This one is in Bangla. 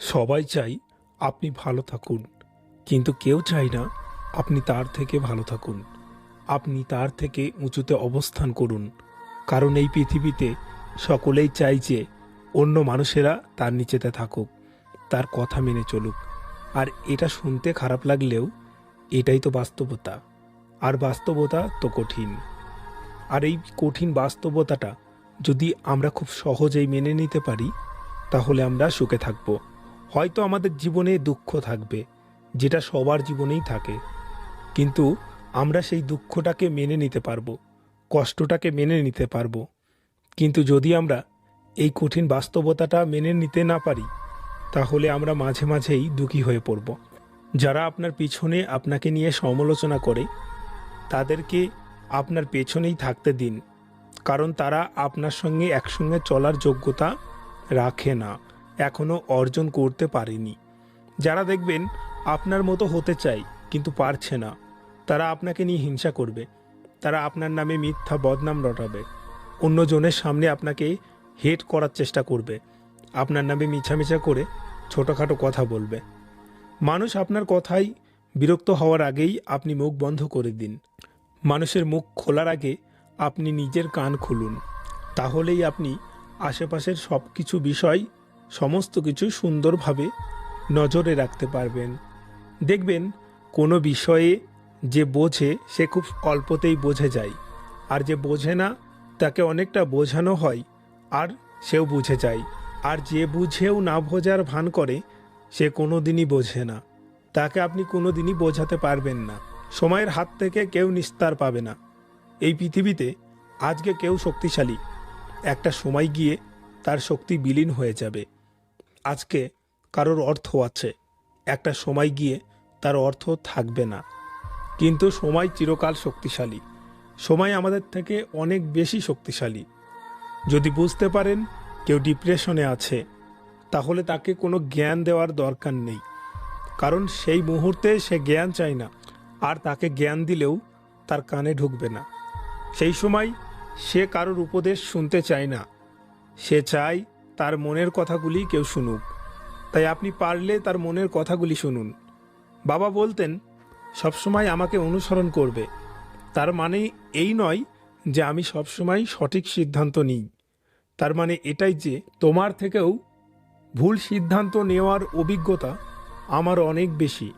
সবাই চাই আপনি ভালো থাকুন, কিন্তু কেউ চাই না আপনি তার থেকে ভালো থাকুন। আপনি তার থেকে উঁচুতে অবস্থান করুন, কারণ এই পৃথিবীতে সকলেই চাই যে অন্য মানুষেরা তার নিচেতে থাকুক, তার কথা মেনে চলুক। আর এটা শুনতে খারাপ লাগলেও এটাই তো বাস্তবতা, আর বাস্তবতা তো কঠিন। আর এই কঠিন বাস্তবতাটা যদি আমরা খুব সহজেই মেনে নিতে পারি, তাহলে আমরা সুখে থাকব। হয়তো আমাদের জীবনে দুঃখ থাকবে, যেটা সবার জীবনেই থাকে। কিন্তু আমরা সেই দুঃখটাকে মেনে নিতে পারব, কষ্টটাকে মেনে নিতে পারব। কিন্তু যদি আমরা এই কঠিন বাস্তবতাটা মেনে নিতে না পারি, তাহলে আমরা মাঝে মাঝেই দুঃখী হয়ে পড়ব। যারা আপনার পিছনে আপনাকে নিয়ে সমালোচনা করে, তাদেরকে আপনার পেছনেই থাকতে দিন, কারণ তারা আপনার সঙ্গে একসঙ্গে চলার যোগ্যতা রাখে না। এখনও অর্জন করতে পারেনি। যারা দেখবেন আপনার মতো হতে চাই কিন্তু পারছে না। তারা আপনাকে নিয়ে হিংসা করবে। তারা আপনার নামে মিথ্যা বদনাম রটাবে। অন্যজনের সামনে আপনাকে হেট করার চেষ্টা করবে। আপনার নামে মিছামিছা করে ছোটোখাটো কথা বলবে। মানুষ আপনার কথাই বিরক্ত হওয়ার আগেই আপনি মুখ বন্ধ করে দিন। মানুষের মুখ খোলার আগে আপনি নিজের কান খুলুন। তাহলেই আপনি আশেপাশের সব কিছু বিষয় সমস্ত কিছু সুন্দরভাবে নজরে রাখতে পারবেন। দেখবেন, কোনো বিষয়ে যে বোঝে, সে খুব অল্পতেই বোঝে যায়। আর যে বোঝে না, তাকে অনেকটা বোঝানো হয়, আর সেও বুঝে যায়। আর যে বুঝেও না বোঝার ভান করে, সে কোনো দিনই বোঝে না। তাকে আপনি কোনো দিনই বোঝাতে পারবেন না। সময়ের হাত থেকে কেউ নিস্তার পাবে না। এই পৃথিবীতে আজকে কেউ শক্তিশালী। একটা সময় গিয়ে তার শক্তি বিলীন হয়ে যাবে। আজকে কারোর অর্থ আছে। একটা সময় গিয়ে তার অর্থ থাকবে না। কিন্তু সময় চিরকাল শক্তিশালী। সময় আমাদের থেকে অনেক বেশি শক্তিশালী। যদি বুঝতে পারেন কেউ ডিপ্রেশনে আছে, তাহলে তাকে কোনো জ্ঞান দেওয়ার দরকার নেই। কারণ সেই মুহূর্তে সে জ্ঞান চায় না, আর তাকে জ্ঞান দিলেও তার কানে ঢুকবে না। সেই সময় সে কারোর উপদেশ শুনতে চায় না। সে চায় তার মনের কথাগুলি কেউ শুনুক। তাই আপনি পারলে তার মনের কথাগুলি শুনুন। বাবা বলতেন, সবসময় আমাকে অনুসরণ করবে। তার মানে এই নয় যে আমি সবসময় সঠিক সিদ্ধান্ত নিই। তার মানে এটাই যে তোমার থেকেও ভুল সিদ্ধান্ত নেওয়ার অভিজ্ঞতা আমার অনেক বেশি।